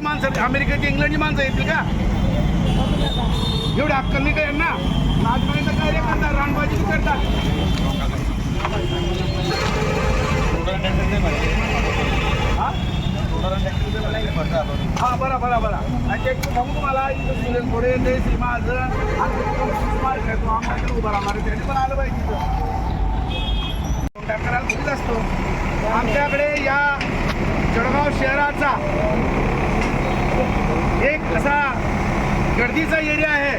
ची माणसं अमेरिकेची इंग्लंडची माणसं येतील का? एवढे अक्कल नाही का यांना? राजमानीचं कार्य करतात रानबाजी करतात. हा? बरा बरा बरा. आणि ते सांगू तुम्हाला इथं सुरेश थोडे ते सीमा आज आणि खेळतो आमच्याकडे उभा राहणार त्याने पण आलं पाहिजे इथं. कॉन्टॅक्ट करायला कुठेच असतो आमच्याकडे या जळगाव शहराचा एक असा गर्दीचा एरिया आहे.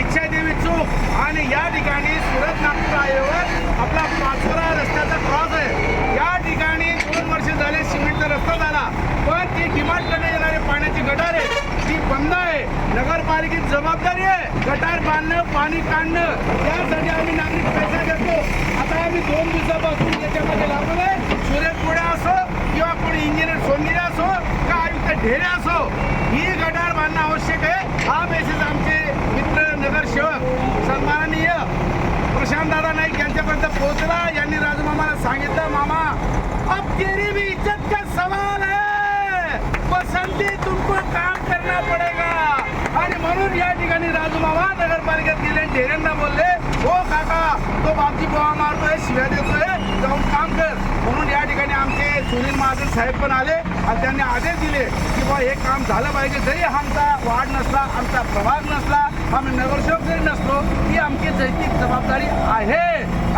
इच्छादेवी चौक आणि या ठिकाणी सुरत नागपूर हायवेवर आपला पाचोरा रस्त्याचा क्रॉस आहे. या ठिकाणी दोन वर्ष झाले सिमेंटचा रस्ता झाला पण ती डिमांड करण्यात येणारे पाण्याची गटार आहे. ती बंद आहे. नगरपालिकेची जबाबदारी आहे. गटार बांधणं पाणी काढणं त्यासाठी आम्ही नागरिक पैसा घेतो. आता आम्ही दोन दिवसापासून ध्येय असो. ही गटार बांधणं आवश्यक आहे. हा मेसेज आमचे मित्र नगरसेवक सन्माननीय प्रशांत दादा नाईक यांच्यापर्यंत पोहोचला. यांनी राजमामाला सांगितलं मामा अब तेरी भी इज्जत का सवाल है? बसंती तुमको काम करना पडेगा. आणि म्हणून या ठिकाणी राजू मामा नगरपालिकेत गेले ढेरेंना बोलले हो काका तो बापजी बोवा मारतोय शिव्या देतोय. जाऊन काम कर. म्हणून या ठिकाणी आमचे सुनील महाजन साहेब पण आले आणि त्यांनी आदेश दिले की बा हे काम झालं पाहिजे. जरी आमचा वार्ड नसला आमचा प्रभाग नसला आम्ही नगरसेवक जरी नसलो ही आमची जैतिक जबाबदारी आहे.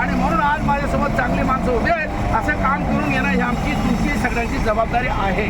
आणि म्हणून आज माझ्यासोबत चांगली माणसं उभे आहेत. असं काम करून घेणं ही आमची तुमची सगळ्यांची जबाबदारी आहे.